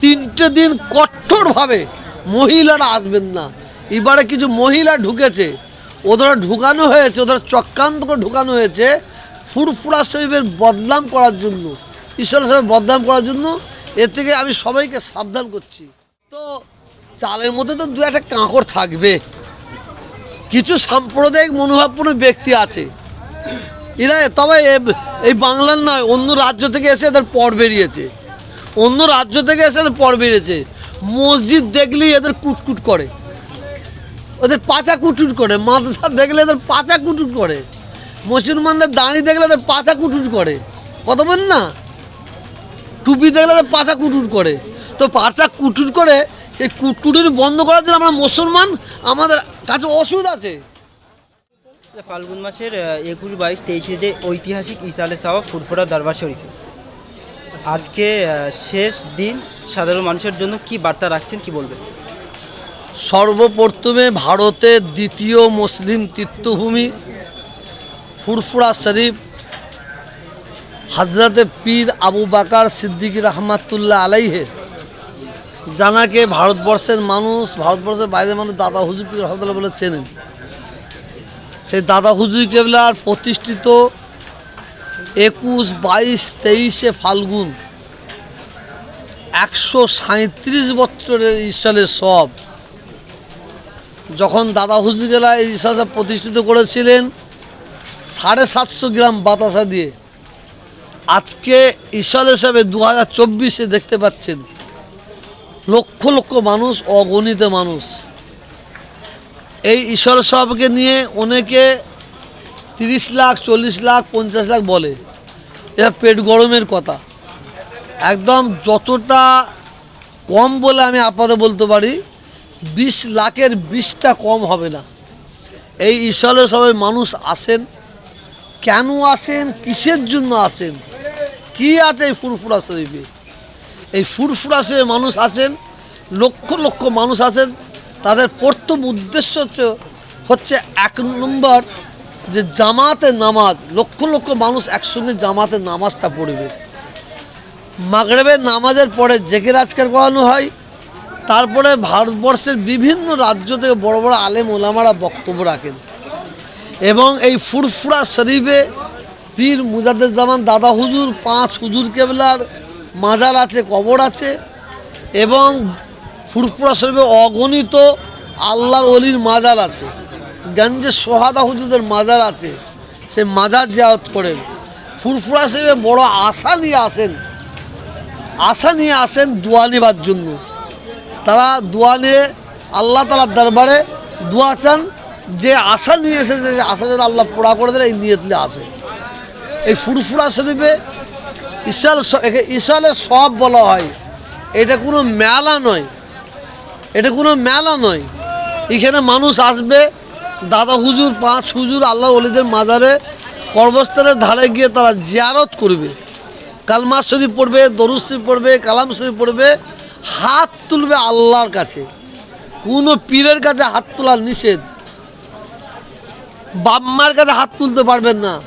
তিনটে দিন কঠোরভাবে মহিলারা আসবেন না। এবারে কিছু মহিলা ঢুকেছে। ওদের ঢুকানো হয়েছে, ওদের চক্রান্ত করে ঢুকানো হয়েছে ফুরফুরা শরীফের বদনাম করার জন্য। ঈশ্বর সাহেব বদনাম করার জন্য। এর থেকে আমি সবাইকে সাবধান করছি। তো চালের মধ্যে তো দু একটা কাঁকড় থাকবে। কিছু সাম্প্রদায়িক মনোভাবপূর্ণ ব্যক্তি আছে। এরা তবে এ- এই বাংলার নয়, অন্য রাজ্য থেকে এসে এদের পর বেরিয়েছে। অন্য রাজ্য থেকে এসে পর বেরিয়েছে মসজিদ দেখলেই এদের কুটকুট করে। ওদের পাচা কুটুট করে। মাদ্রাসা দেখলে এদের পাচা কুটুট করে। মুসলমানদের দাঁড়ি দেখলে এদের পাচা কুটুট করে। কত বলেন না? টুপি দেখলে এদের পাচা কুটুট করে। তো পাচা কুটুট করে, সেই কুটকুটুরি বন্ধ করার জন্য আমরা মুসলমান, আমাদের কাছে ওষুধ আছে। ফাল্গুন মাসের একুশ বাইশ তেইশে যে ঐতিহাসিক ইসালে সাওয়া ফুরফুরা দরবার শরীফ। আজকে শেষ দিন সাধারণ মানুষের জন্য কি বার্তা রাখছেন, কি বলবেন? সর্বপ্রথমে ভারতের দ্বিতীয় মুসলিম তীর্থভূমি ফুরফুরা শরীফ হজরতে পীর আবু বাকার সিদ্দিক রহমাতুল্লাহ আলাইহে, জানাকে ভারতবর্ষের মানুষ, ভারতবর্ষের বাইরের মানুষ দাদা হুজুর পীর রহমতুল্লাহ বলে চেনেন। সেই দাদা হুজুর কেবলার প্রতিষ্ঠিত একুশ, বাইশ, তেইশে ফাল্গুন। একশো সাঁত্রিশ বছরের ঈশ্বরের সব। যখন দাদা হুজুরেরা এই ইসাসা প্রতিষ্ঠিত করেছিলেন, সাড়ে সাতশো গ্রাম বাতাসা দিয়ে। আজকে ঈশ্বর হিসাবে দু হাজার চব্বিশে দেখতে পাচ্ছেন, লক্ষ লক্ষ মানুষ অগণিত মানুষ। এই ঈশ্বর সবকে নিয়ে অনেকে তিরিশ লাখ, চল্লিশ লাখ, পঞ্চাশ লাখ বলে। এটা পেট গরমের কথা। একদম যতটা কম বলে আমি আপাতত বলতে পারি, বিশ লাখের বিশটা কম হবে না। এই ঈশ্বরের সবাই মানুষ আসেন কেন আসেন কিসের জন্য আসেন কি আছে এই ফুরফুরা শরীফে? এই ফুরফুরা শরীফে মানুষ আসেন লক্ষ লক্ষ মানুষ আসেন তাদের প্রথম উদ্দেশ্য হচ্ছে হচ্ছে এক নম্বর যে জামাতে নামাজ, লক্ষ লক্ষ মানুষ একসঙ্গে জামাতে নামাজটা পড়বে। মাগরেবের নামাজের পরে জেকের আজকার করানো হয়, তারপরে ভারতবর্ষের বিভিন্ন রাজ্য থেকে বড় বড় আলেম ওলামারা বক্তব্য রাখেন। এবং এই ফুরফুরা শরীফে পীর মুজাদ্দের জামান দাদা হুজুর, পাঁচ হুজুর কেবলার মাজার আছে, কবর আছে, এবং ফুরফুরা শরীফে অগণিত আল্লাহর অলির মাজার আছে। গঞ্জে সোহাদা হুজুরদের মাজার আছে। সে মাজার জিয়ারত করেন। ফুরফুরা শরীফে বড় আশা নিয়ে আসেন। আশা নিয়ে আসেন দোয়া নেবার জন্য। তারা দোয়া নিয়ে আল্লাহ তালার দরবারে দোয়া চান, যে আশা নিয়ে এসেছে সে আশা যেন আল্লাহ পোড়া করে দেয় এই নিয়তলে আসে। এই ফুরফুরা শরীফে ইশাল স- একে সব বলা হয়। এটা কোনো মেলা নয়। এটা কোনো মেলা নয়। এখানে মানুষ আসবে দাদা হুজুর, পাঁচ হুজুর আল্লাহ অলিদের মাজারে কর্মস্থানের ধারে গিয়ে তারা জিয়ারত করবে। কালমা শরীফ পড়বে, দরুদ শরীফ পড়বে, কালাম শরীফ পড়বে, হাত তুলবে আল্লাহর কাছে। কোনো পীরের কাছে হাত তোলার নিষেধ। বাম্মার কাছে হাত তুলতে পারবেন না।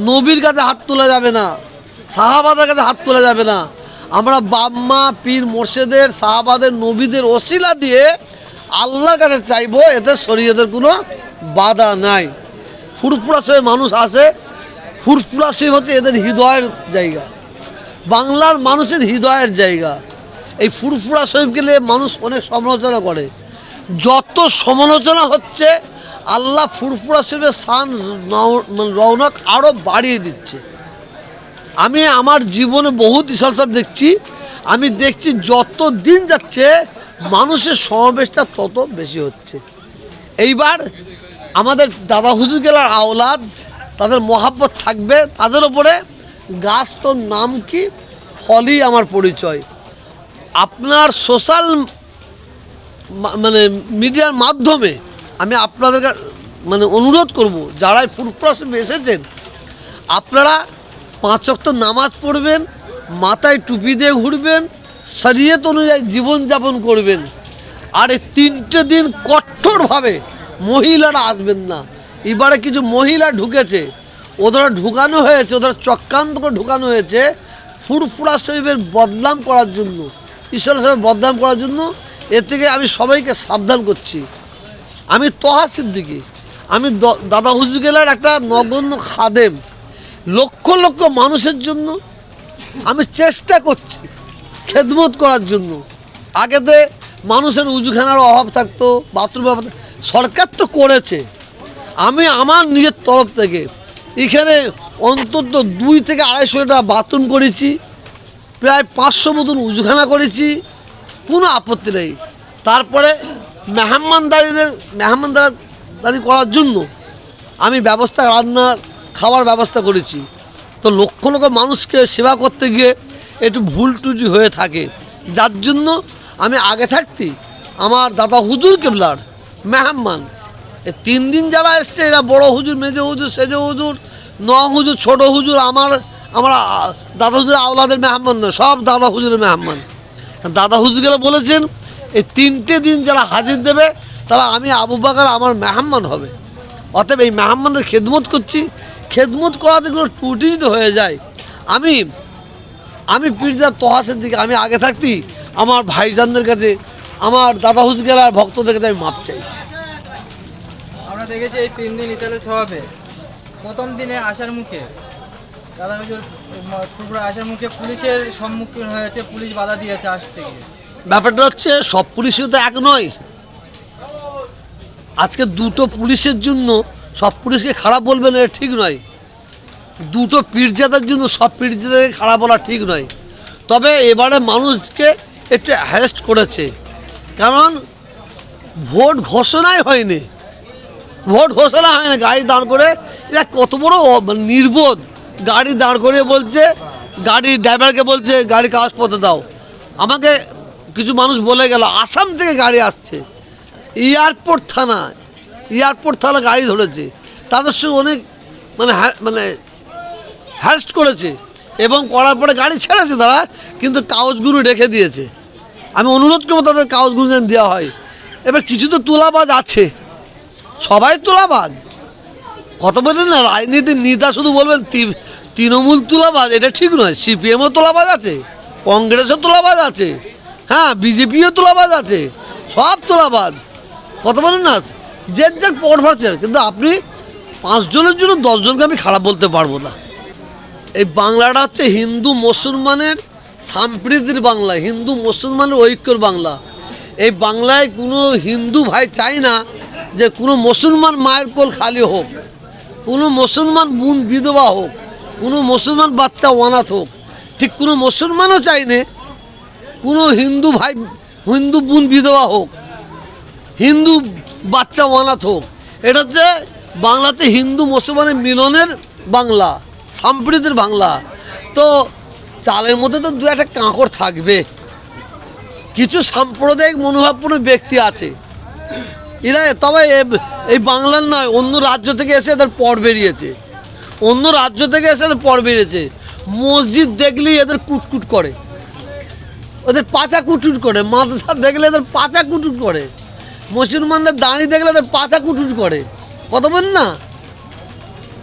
নবীর কাছে হাত তোলা যাবে না। সাহাবাদের কাছে হাত তোলা যাবে না। আমরা বাম্মা পীর, মোর্শেদের, সাহাবাদের, নবীদের অশিলা দিয়ে আল্লাহর কাছে চাইব, এতে শরীয়তের কোনো বাধা নাই। ফুরফুরা সবে মানুষ আসে ফুরফুরা শরীফ হচ্ছে এদের হৃদয়ের জায়গা। বাংলার মানুষের হৃদয়ের জায়গা। এই ফুরফুরা শরীফকে গেলে মানুষ অনেক সমালোচনা করে। যত সমালোচনা হচ্ছে, আল্লাহ ফুরফুরা শরীফের সান মানে রৌনক আরও বাড়িয়ে দিচ্ছে। আমি আমার জীবনে বহুত ইশাল সব দেখছি, আমি দেখছি যত দিন যাচ্ছে মানুষের সমাবেশটা তত বেশি হচ্ছে। এইবার আমাদের দাদা হুজুর গেলার আওলাদ, তাদের মহাব্বত থাকবে, তাদের ওপরে গাছ তোর নাম কি? ফলই আমার পরিচয়। আপনার সোশ্যাল মানে মিডিয়ার মাধ্যমে আমি আপনাদের মানে অনুরোধ করব, যারা ফুরফুরাসে এসেছেন, আপনারা পাঁচ ওয়াক্ত নামাজ পড়বেন, মাথায় টুপি দিয়ে ঘুরবেন শরীয়ত অনুযায়ী জীবনযাপন করবেন। আর এই তিনটে দিন কঠোরভাবে মহিলারা আসবেন না। এবারে কিছু মহিলা ঢুকেছে ওদের ঢুকানো হয়েছে, ওদের চক্রান্ত করে ঢুকানো হয়েছে ফুরফুরা শরীফের বদনাম করার জন্য। ঈশ্বর সাহেবের বদনাম করার জন্য। এ থেকে আমি সবাইকে সাবধান করছি। আমি তহা সিদ্দিকি। আমি দাদা হুজুর গেলার একটা নগণ্য খাদেম। লক্ষ লক্ষ মানুষের জন্য আমি চেষ্টা করছি। খেদমত করার জন্য। আগেতে মানুষের উজুখানার অভাব থাকতো বাথরুম অভাব সরকার তো করেছে। আমি আমার নিজের তরফ থেকে এখানে অন্তত দুই থেকে আড়াইশোটা বাথরুম করেছি, প্রায় পাঁচশো মতন উজুখানা করেছি, কোনো আপত্তি নেই। তারপরে মেহমানদারিদের, মেহমানদারি করার জন্য আমি ব্যবস্থা, রান্নার, খাওয়ার ব্যবস্থা করেছি। তো লক্ষ লক্ষ মানুষকে সেবা করতে গিয়ে একটু ভুল ত্রুটি হয়ে থাকে। যার জন্য আমি আগে থাকতে আমার দাদা হুজুর কেবলার মেহমান। এই তিন দিন যারা এসছে, এরা বড় হুজুর, মেজে হুজুর, সেজে হুজুর ন হুজুর, ছোট হুজুর, আমার আমার দাদা হুজুর আওলাদের মেহমান নয়, সব দাদা হুজুরের মেহমান। দাদা হুজুর গেলে বলেছেন, এই তিনটে দিন যারা হাজির দেবে, তারা আমি আবু বাকার আমার মেহমান হবে। অতএব এই মেহমানদের খেদমত করছি। খেদমত করাতে কোনো যদি হয়ে যায়, আমি আমি পীরজার তহাসের দিকে আমি আগে থাকতেই আমার ভাইজানদের কাছে আমার দাদা হুজুর গেলার ভক্তদের কাছে আমি মাপ চাইছি। আমরা দেখেছি এই তিন দিন ইসালে সবাবে প্রথম দিনে আসার মুখে দাদা হুজুর ত্রিপুরা আসার মুখে পুলিশের সম্মুখীন হয়েছে পুলিশ বাধা দিয়েছে আসতে গিয়ে ব্যাপারটা হচ্ছে সব পুলিশই তো এক নয়। আজকে দুটো পুলিশের জন্য সব পুলিশকে খারাপ বলবেন এটা ঠিক নয়। দুটো পীরজাদার জন্য সব পীরজাদাকে খারাপ বলা ঠিক নয়। তবে এবারে মানুষকে একটু হ্যারেস্ট করেছে। কারণ ভোট ঘোষণাই হয়নি। ভোট ঘোষণা হয় না, গাড়ি দাঁড় করে। এরা কত বড় মানে নির্বোধ। গাড়ি দাঁড় করে বলছে, গাড়ির ড্রাইভারকে বলছে, গাড়ি কাগজপত্র দাও। আমাকে কিছু মানুষ বলে গেল, আসাম থেকে গাড়ি আসছে। এয়ারপোর্ট থানা এয়ারপোর্ট থানা গাড়ি ধরেছে। তাদের সঙ্গে অনেক মানে মানে হ্যারেস্ট করেছে এবং করার পরে গাড়ি ছেড়েছে তারা, কিন্তু কাগজগুলো রেখে দিয়েছে। আমি অনুরোধ করব তাদের কাগজগুলো যেন দেওয়া হয়। এবার কিছু তো তোলাবাজ আছে। সবাই তোলাবাজ। কত বলেন না, রাজনীতির নেতা শুধু বলবেন তৃণমূল তোলাবাজ, এটা ঠিক নয়, সিপিএমও তোলাবাজ আছে, কংগ্রেসও তোলাবাজ আছে হ্যাঁ বিজেপিও তোলাবাজ আছে, সব তোলাবাজ। কত বলেন না, যে যার ভরছে, কিন্তু আপনি পাঁচজনের জন্য দশজনকে আমি খারাপ বলতে পারব না। এই বাংলাটা হচ্ছে হিন্দু মুসলমানের সাম্প্রীতির বাংলা, হিন্দু মুসলমানের ঐক্যর বাংলা। এই বাংলায় কোনো হিন্দু ভাই চাই না যে কোনো মুসলমান মায়ের কোল খালি হোক, কোনো মুসলমান বোন বিধবা হোক, কোনো মুসলমান বাচ্চা অনাথ হোক। ঠিক কোনো মুসলমানও চায় না কোনো হিন্দু ভাই, হিন্দু বোন বিধবা হোক, হিন্দু বাচ্চা অনাথ হোক। এটা হচ্ছে বাংলাতে হিন্দু মুসলমানের মিলনের বাংলা। সাম্প্রীতির বাংলা। তো চালের মধ্যে তো দু একটা কাঁকড় থাকবে। কিছু সাম্প্রদায়িক মনোভাবপূর্ণ ব্যক্তি আছে। এরা তবে এই বাংলার নয়, অন্য রাজ্য থেকে এসে এদের পর বেরিয়েছে। অন্য রাজ্য থেকে এসে এদের পর বেরিয়েছে। মসজিদ দেখলেই এদের কুটকুট করে। ওদের পাচা কুটুট করে। মাদ্রাসা দেখলে এদের পাচা কুটুট করে। মুসলমানদের দাঁড়ি দেখলে এদের পাচা কুটুট করে। কত বলেন না?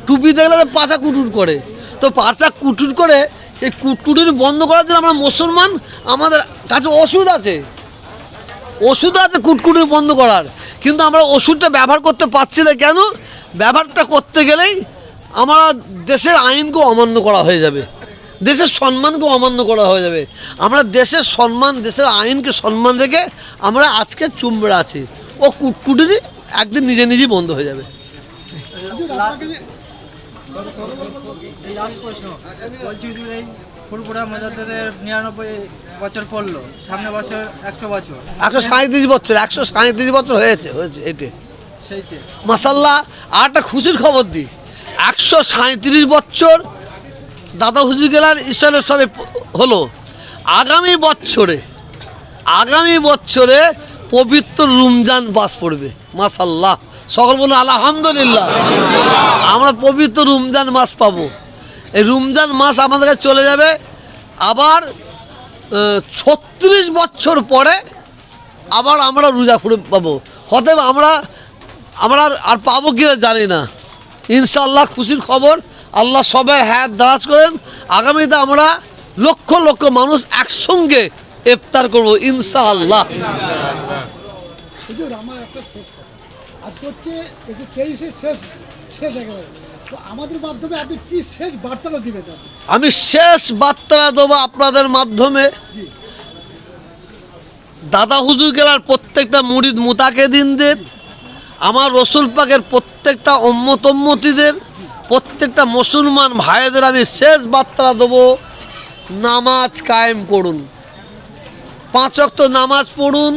টুপি দেখলে এদের পাচা কুটুট করে। তো পাচা কুটুর করে, এই কুটকুটুরি বন্ধ করার জন্য আমরা মুসলমান, আমাদের কাছে ওষুধ আছে। ওষুধ আছে কুটকুটি বন্ধ করার। কিন্তু আমরা ওষুধটা ব্যবহার করতে পারছি না কেন? ব্যবহারটা করতে গেলেই আমরা দেশের আইনকে অমান্য করা হয়ে যাবে। দেশের সম্মানকে অমান্য করা হয়ে যাবে। আমরা দেশের সম্মান, দেশের আইনকে সম্মান রেখে আমরা আজকে চুমড়ে আছি। ও কুটকুটিরই একদিন নিজে নিজেই বন্ধ হয়ে যাবে। লাস্ট প্রশ্ন। বলছি হুজুর এই ফুরপুরা মজাদের নিরানব্বই বছর পড়ল সামনে বছর একশো বছর। একশো সাঁত্রিশ বছর একশো সাঁত্রিশ বছর হয়েছে হয়েছে এটি সেইটে। মাসাল্লাহ আর একটা খুশির খবর দিই একশো সাঁত্রিশ বছর দাদা হুজুর গেলার ঈশ্বরের সবে হলো। আগামী বছরে আগামী বছরে পবিত্র রমজান বাস পড়বে মাসাল্লাহ সকল বলুন আলহামদুলিল্লাহ, আমরা পবিত্র রমজান মাস পাবো। এই রমজান মাস আমাদের কাছে চলে যাবে আবার ছত্রিশ বছর পরে আবার আমরা রোজা ফুড়ে পাবো। অতএব আমরা আমরা আর- পাবো কি জানি না। ইনশাল্লাহ খুশির খবর, আল্লাহ সবাই হ্যাঁ দারাজ করেন। আগামীতে আমরা লক্ষ লক্ষ মানুষ একসঙ্গে ইফতার করব, ইনশাআল্লাহ। এই যে তেইশের শেষ শেষ একেবারে। তো আমাদের মাধ্যমে আপনি কি শেষ বার্তাটা দিবেন আমি শেষ বার্তা দেবো আপনাদের মাধ্যমে। দাদা হুজুর গেলার প্রত্যেকটা মুরিদ মুতাকে দিনদের আমার রসুল পাকের প্রত্যেকটা অম্মতম্মতিদের প্রত্যেকটা মুসলমান ভাইদের আমি শেষ বার্তা দেবো নামাজ কায়েম করুন। পাঁচ অক্ত নামাজ পড়ুন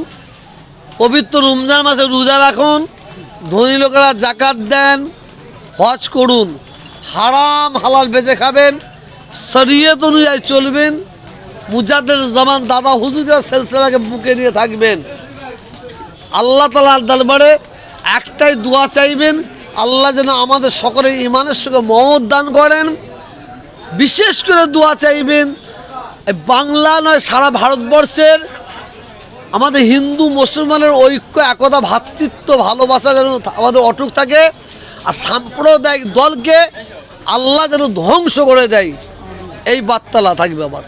পবিত্র রমজান মাসে রোজা রাখুন ধনী লোকেরা জাকাত দেন, হজ করুন, হারাম, হালাল বেঁচে খাবেন, শরীয়ত অনুযায়ী চলবেন মুজাদ্দের জামান দাদা হুজুরের সেলসেলাকে বুকে নিয়ে থাকবেন। আল্লাহ তালার দরবারে একটাই দোয়া চাইবেন, আল্লাহ যেন আমাদের সকলের ইমানের সঙ্গে মহৎ দান করেন। বিশেষ করে দোয়া চাইবেন বাংলা নয়, সারা ভারতবর্ষের আমাদের হিন্দু মুসলমানের ঐক্য, একতা ভ্রাতৃত্ব ভালোবাসা যেন আমাদের অটুক থাকে আর সাম্প্রদায়িক দলকে আল্লাহ যেন ধ্বংস করে দেয়, এই বার্তালা থাকবে আমার।